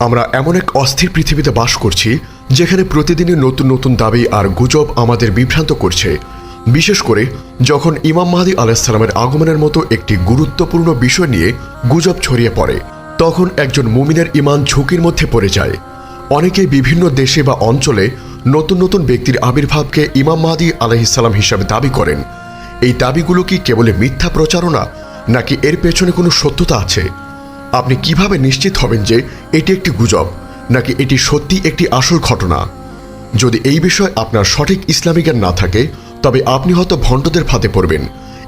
আমরা এমন এক অস্থির পৃথিবীতে বাস করছি, যেখানে প্রতিদিনই নতুন নতুন দাবি আর গুজব আমাদের বিভ্রান্ত করছে। বিশেষ করে যখন ইমাম মাহাদি আলাহিসাল্লামের আগমনের মতো একটি গুরুত্বপূর্ণ বিষয় নিয়ে গুজব ছড়িয়ে পড়ে, তখন একজন মুমিনের ইমান ঝুঁকির মধ্যে পড়ে যায়। অনেকে বিভিন্ন দেশে বা অঞ্চলে নতুন নতুন ব্যক্তির আবির্ভাবকে ইমাম মাহাদি আলহিসাল্লাম হিসাবে দাবি করেন। এই দাবিগুলো কি কেবল মিথ্যা প্রচারণা, নাকি এর পেছনে কোনো সত্যতা আছে? আপনি কীভাবে নিশ্চিত হবেন যে এটি একটি গুজব, নাকি এটি সত্যি একটি আসল ঘটনা? যদি এই বিষয়ে আপনার সঠিক ইসলামী জ্ঞান না থাকে, তবে আপনি হয়তো ভণ্ডদের ফাঁদে পড়বেন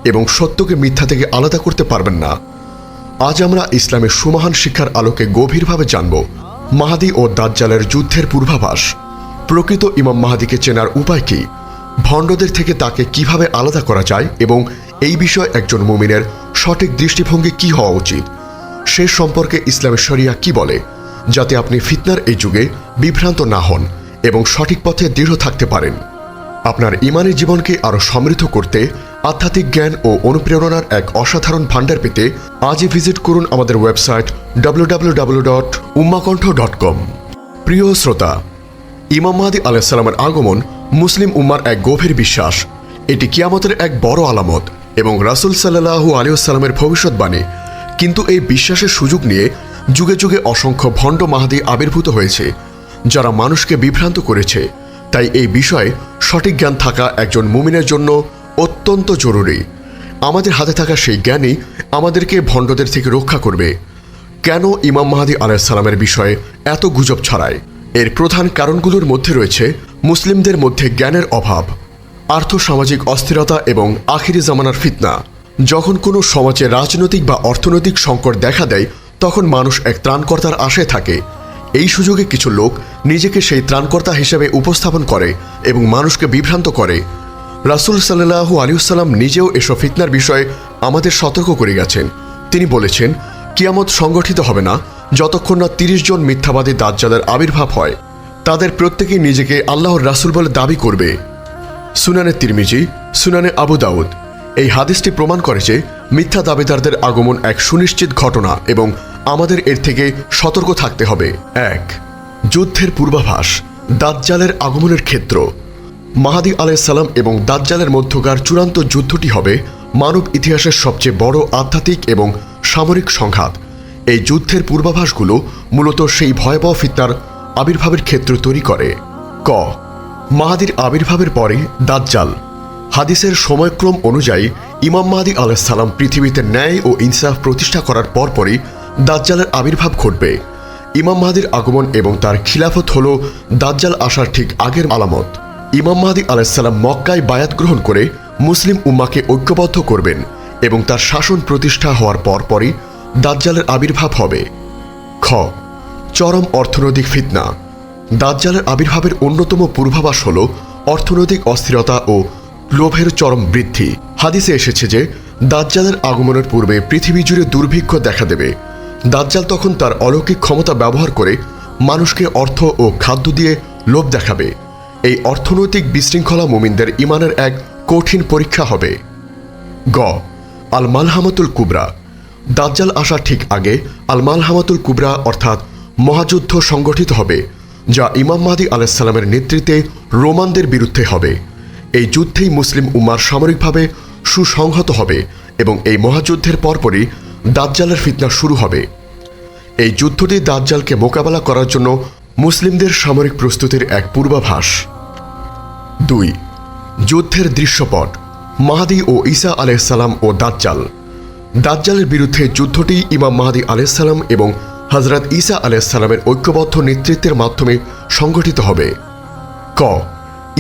এবং সত্যকে মিথ্যা থেকে আলাদা করতে পারবেন না। আজ আমরা ইসলামের সুমহান শিক্ষার আলোকে গভীরভাবে জানব মাহাদি ও দাজ্জালের যুদ্ধের পূর্বাভাস। প্রকৃত ইমাম মাহাদিকে চেনার উপায় কি? ভণ্ডদের থেকে তাকে কীভাবে আলাদা করা যায় এবং এই বিষয়ে একজন মুমিনের সঠিক দৃষ্টিভঙ্গি কি হওয়া উচিত? সে সম্পর্কে ইসলামের শরিয়া কি বলে? যাতে আপনি ফিতনার এই যুগে বিভ্রান্ত না হন এবং সঠিক পথে দৃঢ় থাকতে পারেন। আপনার ইমানি জীবনকে আরও সমৃদ্ধ করতে আধ্যাত্মিক জ্ঞান ও অনুপ্রেরণার এক অসাধারণ ভাণ্ডার পেতে আজই ভিজিট করুন আমাদের website W dot dot com প্রিয় শ্রোতা, ইমাম মাহাদি আলাইসাল্লামের আগমন মুসলিম উম্মার এক গভীর বিশ্বাস। এটি কিয়ামতের এক বড় আলামত এবং রাসুল সাল্লাহু আলিয়াল্লামের ভবিষ্যৎবাণী কিন্তু এই বিশ্বাসের সুযোগ নিয়ে যুগে যুগে অসংখ্য ভণ্ড মাহাদি আবির্ভূত হয়েছে, যারা মানুষকে বিভ্রান্ত করেছে। তাই এই বিষয়ে সঠিক জ্ঞান থাকা একজন মুমিনের জন্য অত্যন্ত জরুরি। আমাদের হাতে থাকা সেই জ্ঞানই আমাদেরকে ভণ্ডদের থেকে রক্ষা করবে। কেন ইমাম মাহাদি আলাইসাল্লামের বিষয়ে এত গুজব ছড়ায়? এর প্রধান কারণগুলোর মধ্যে রয়েছে মুসলিমদের মধ্যে জ্ঞানের অভাব, আর্থসামাজিক অস্থিরতা এবং আখিরি জামানার ফিতনা। যখন কোনো সমাজে রাজনৈতিক বা অর্থনৈতিক সংকট দেখা দেয়, তখন মানুষ এক ত্রাণকর্তার আশায় থাকে। এই সুযোগে কিছু লোক নিজেকে সেই ত্রাণকর্তা হিসেবে উপস্থাপন করে এবং মানুষকে বিভ্রান্ত করে। রাসুল সাল্লাহু আলিউসাল্লাম নিজেও এসব ফিতনার বিষয়ে আমাদের সতর্ক করে গেছেন। তিনি বলেছেন, কিয়ামত সংগঠিত হবে না যতক্ষণ না তিরিশ জন মিথ্যাবাদী দাজ্জালের আবির্ভাব হয়। তাদের প্রত্যেকেই নিজেকে আল্লাহর রাসুল বলে দাবি করবে। সুনানে তিরমিজি, সুনানে আবু দাউদ। এই হাদিসটি প্রমাণ করে যে মিথ্যা দাবিদারদের আগমন এক সুনিশ্চিত ঘটনা এবং আমাদের এর থেকে সতর্ক থাকতে হবে। এক, যুদ্ধের পূর্বাভাস, দাজ্জালের আগমনের ক্ষেত্র। মাহাদি আলাইসাল্লাম এবং দাজ্জালের মধ্যকার চূড়ান্ত যুদ্ধটি হবে মানব ইতিহাসের সবচেয়ে বড় আধ্যাত্মিক এবং সামরিক সংঘাত। এই যুদ্ধের পূর্বাভাসগুলো মূলত সেই ভয়াবহ ফিতনার আবির্ভাবের ক্ষেত্র তৈরি করে। ক, মাহাদির আবির্ভাবের পরে দাজ্জাল। হাদিসের সময়ক্রম অনুযায়ী ইমাম মাহাদি আলাইসাল্লাম পৃথিবীতে ন্যায় ও ইনসাফ প্রতিষ্ঠা করার পরপরই দাজ্জালের আবির্ভাব ঘটবে। ইমাম মাহাদির আগমন এবং তার খিলাফত হল দাজ্জাল আসার ঠিক আগের আলামত। ইমাম মাহাদি আলাইসাল্লাম মক্কায় বায়াত গ্রহণ করে মুসলিম উম্মাকে ঐক্যবদ্ধ করবেন এবং তার শাসন প্রতিষ্ঠা হওয়ার পরপরই দাজ্জালের আবির্ভাব হবে। খ। চরম অর্থনৈতিক ফিতনা। দাজ্জালের আবির্ভাবের অন্যতম পূর্বাভাস হল অর্থনৈতিক অস্থিরতা ও লোভের চরম বৃদ্ধি। হাদিসে এসেছে যে, দাজ্জালের আগমনের পূর্বে পৃথিবী জুড়ে দুর্ভিক্ষ দেখা দেবে। দাজ্জাল তখন তার অলৌকিক ক্ষমতা ব্যবহার করে মানুষকে অর্থ ও খাদ্য দিয়ে লোভ দেখাবে। এই অর্থনৈতিক বিশৃঙ্খলা মুমিনদের ইমানের এক কঠিন পরীক্ষা হবে। গ আল মালহামাতুল কুবরা। দাজ্জাল আসার ঠিক আগে আল মালহামাতুল কুবরা অর্থাৎ মহাযুদ্ধ সংগঠিত হবে, যা ইমাম মাহাদি আলাইসাল্লামের নেতৃত্বে রোমানদের বিরুদ্ধে হবে। এই যুদ্ধেই মুসলিম উম্মার সামরিকভাবে সুসংহত হবে এবং এই মহাযুদ্ধের পরপরই দাজ্জালের ফিতনা শুরু হবে। এই যুদ্ধটি দাজ্জালকে মোকাবেলা করার জন্য মুসলিমদের সামরিক প্রস্তুতির এক পূর্বাভাস। দুই, যুদ্ধের দৃশ্যপট, মাহাদি ও ঈসা আলাইসাল্লাম ও দাজ্জাল। দাজ্জালের বিরুদ্ধে যুদ্ধটি ইমাম মাহাদি আলাইসাল্লাম এবং হজরত ঈসা আলাইসাল্লামের ঐক্যবদ্ধ নেতৃত্বের মাধ্যমে সংগঠিত হবে। ক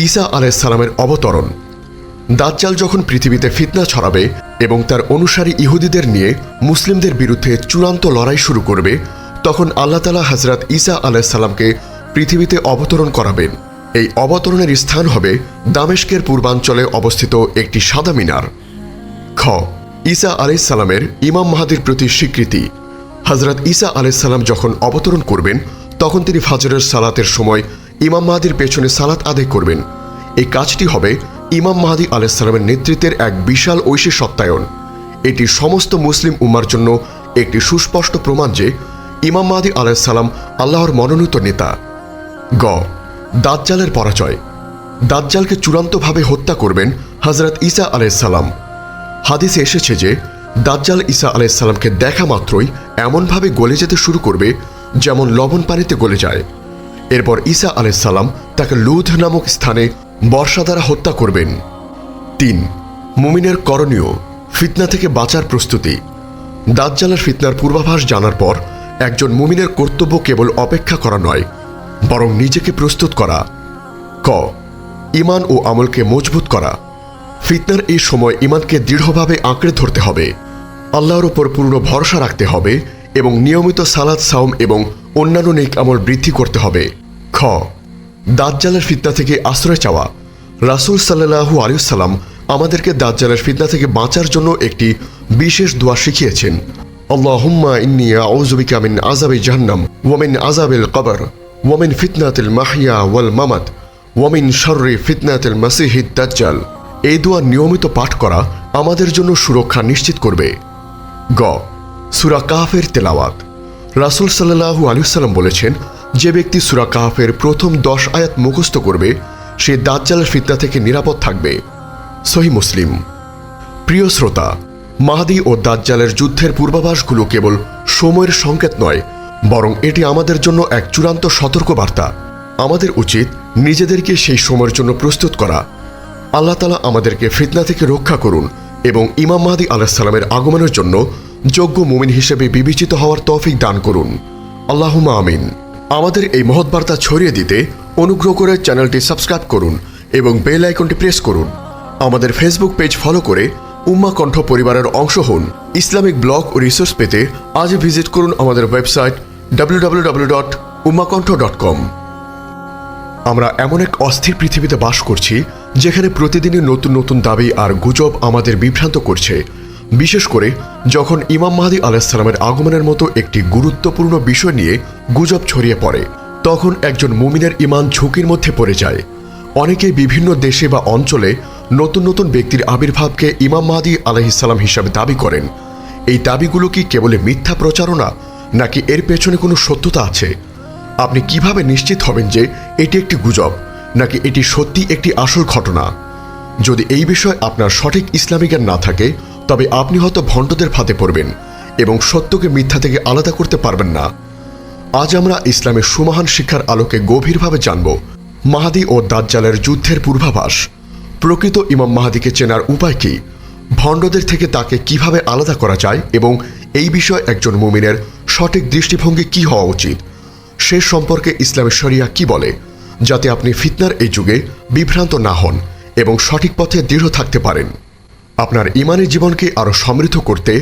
ঈসা আলাইসাল্লামের অবতরণ। দাজ্জাল যখন পৃথিবীতে ফিতনা ছড়াবে এবং তার অনুসারী ইহুদিদের নিয়ে মুসলিমদের বিরুদ্ধে চূড়ান্ত লড়াই শুরু করবে, তখন আল্লাহ তালা হজরত ঈসা আলাইসাল্লামকে পৃথিবীতে অবতরণ করাবেন। এই অবতরণের স্থান হবে দামেস্কের পূর্বাঞ্চলে অবস্থিত একটি সাদা মিনার। খ, ঈসা আলাইসাল্লামের ইমাম মাহাদির প্রতি স্বীকৃতি। হজরত ঈসা আলাইসাল্লাম যখন অবতরণ করবেন, তখন তিনি ফাজরের সালাতের সময় ইমাম মাহাদির পেছনে সালাত আদায় করবেন। এই কাজটি হবে ইমাম মাহাদি আলাইসাল্লামের নেতৃত্বের এক বিশাল ঐশী সত্যায়ন। এটি সমস্ত মুসলিম উম্মার জন্য একটি সুস্পষ্ট প্রমাণ যে ইমাম মাহাদি আলাইসাল্লাম আল্লাহর মনোনীত নেতা। গ. দাজ্জালের পরাজয়। দাজ্জালকে চূড়ান্তভাবে হত্যা করবেন হজরত ঈসা আলাইসাল্লাম হাদিসে এসেছে যে দাজ্জাল ঈসা আলাইসাল্লামকে দেখা মাত্রই এমনভাবে গলে যেতে শুরু করবে যেমন লবণ পানিতে গলে যায়। এরপর ঈসা আলাইসাল্লাম তাকে লুধ নামক স্থানে বর্ষা দ্বারা হত্যা করবেন। তিন, মুমিনের করণীয়, ফিতনা থেকে বাঁচার প্রস্তুতি। দাজ্জালের ফিতনার পূর্বাভাস জানার পর একজন মুমিনের কর্তব্য কেবল অপেক্ষা করা নয়, বরং নিজেকে প্রস্তুত করা। ক ইমান ও আমলকে মজবুত করা। ফিতনার এই সময় ইমানকে দৃঢ়ভাবে আঁকড়ে ধরতে হবে। আল্লাহর ওপর পূর্ণ ভরসা রাখতে হবে এবং নিয়মিত সালাদ সাওম এবং অন্যান্য নেক আমল বৃদ্ধি করতে হবে। খ। দাজ্জালের ফিতনা থেকে আশ্রয় চাওয়া। রাসূল সাল্লাল্লাহু আলিয়াল্লাম আমাদেরকে দাজ্জালের ফিতনা থেকে বাঁচার জন্য একটি বিশেষ দোয়া শিখিয়েছেন। আল্লাহুম্মা ইন্নী আউযুবিকা মিন আযাবি জাহান্নাম ওয়া মিন আযাবিল কবর ওয়া মিন ফিতনাতিল মাহইয়া ওয়াল মামাত ওয়া মিন শাররি ফিতনাতিল মাসিহিদ দাজ্জাল। এই দোয়া নিয়মিত পাঠ করা আমাদের জন্য সুরক্ষা নিশ্চিত করবে। গ। সুরা কাহাফের তেলাওয়াত। রাসূল সাল্লাল্লাহু আলাইহি সাল্লাম বলেছেন, যে ব্যক্তি সুরা কাহাফের প্রথম দশ আয়াত মুখস্থ করবে, সে দাজ্জালের ফিতনা থেকে নিরাপদ থাকবে। সহি মুসলিম। প্রিয় শ্রোতা, মাহাদি ও দাজ্জালের যুদ্ধের পূর্বাভাসগুলো কেবল সময়ের সংকেত নয়, বরং এটি আমাদের জন্য এক চূড়ান্ত সতর্কবার্তা। আমাদের উচিত নিজেদেরকে সেই সময়ের জন্য প্রস্তুত করা। আল্লাহ তালা আমাদেরকে ফিতনা থেকে রক্ষা করুন এবং ইমাম মাহাদি আলাহিসাল্লামের আগমনের জন্য যোগ্য মুমিন হিসেবে বিবেচিত হওয়ার তৌফিক দান করুন। আল্লাহুমা আমিন। আমাদের এই মহৎ বার্তা ছড়িয়ে দিতে অনুগ্রহ করে চ্যানেলটি সাবস্ক্রাইব করুন এবং বেল আইকনটি প্রেস করুন। আমাদের ফেসবুক পেজ ফলো করে উম্মা কণ্ঠ পরিবারের অংশ হন। ইসলামিক ব্লগ ও রিসোর্স পেতে আজ ভিজিট করুন আমাদের website W dot Ummakantha dot com আমরা এমন এক অস্থির পৃথিবীতে বাস করছি, যেখানে প্রতিদিনই নতুন নতুন দাবি আর গুজব আমাদের বিভ্রান্ত করছে। বিশেষ করে যখন ইমাম মাহাদি আলাহিসাল্লামের আগমনের মতো একটি গুরুত্বপূর্ণ বিষয় নিয়ে গুজব ছড়িয়ে পড়ে, তখন একজন মুমিনের ইমান ঝুঁকির মধ্যে পড়ে যায়। অনেকেই বিভিন্ন দেশে বা অঞ্চলে নতুন নতুন ব্যক্তির আবির্ভাবকে ইমাম মাহাদি আলাহিসাল্লাম হিসাবে দাবি করেন। এই দাবিগুলো কি কেবল মিথ্যা প্রচারণা, নাকি এর পেছনে কোনো সত্যতা আছে? আপনি কীভাবে নিশ্চিত হবেন যে এটি একটি গুজব, নাকি এটি সত্যি একটি আসল ঘটনা? যদি এই বিষয়ে আপনার সঠিক ইসলামী জ্ঞান না থাকে তবে আপনি হয়তো ভণ্ডদের ফাঁদে পড়বেন এবং সত্যকে মিথ্যা থেকে আলাদা করতে পারবেন না। আজ আমরা ইসলামের সুমহান শিক্ষার আলোকে গভীরভাবে জানব মাহাদি ও দাজ্জালের যুদ্ধের পূর্বাভাস। প্রকৃত ইমাম মাহাদিকে চেনার উপায় কি? ভণ্ডদের থেকে তাকে কীভাবে আলাদা করা যায় এবং এই বিষয়ে একজন মুমিনের সঠিক দৃষ্টিভঙ্গি কি হওয়া উচিত? সে সম্পর্কে ইসলামের শরিয়া কি বলে? যাতে আপনি ফিতনার এই যুগে বিভ্রান্ত না হন এবং সঠিক পথে দৃঢ় থাকতে পারেন। আপনার ইমানের জীবনকে আরও সমৃদ্ধ করতে